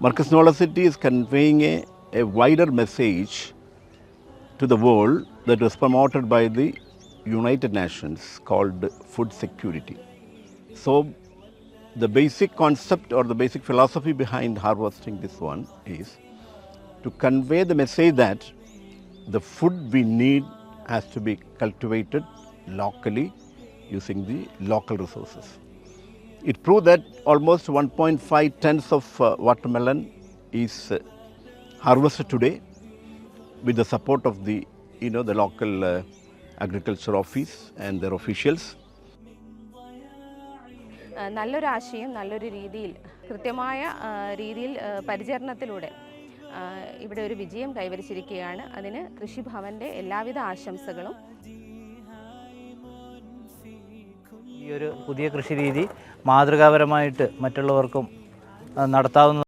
Marcus City is conveying a, a wider message to the world that was promoted by the United Nations called food security. So, the basic concept or the basic philosophy behind harvesting this one is to convey the message that the food we need has to be cultivated locally using the local resources. It proved that almost 1.5 tons of uh, watermelon is uh, harvested today with the support of the you know the local uh, agriculture office and their officials. നല്ലൊരു ആശയം നല്ലൊരു രീതിയിൽ കൃത്യമായ രീതിയിൽ പരിചരണത്തിലൂടെ ഇവിടെ ഒരു വിജയം കൈവരിച്ചിരിക്കുകയാണ് അതിന് കൃഷിഭവന്റെ എല്ലാവിധ ആശംസകളും ഈ ഒരു പുതിയ കൃഷി രീതി മാതൃകാപരമായിട്ട് മറ്റുള്ളവർക്കും നടത്താവുന്ന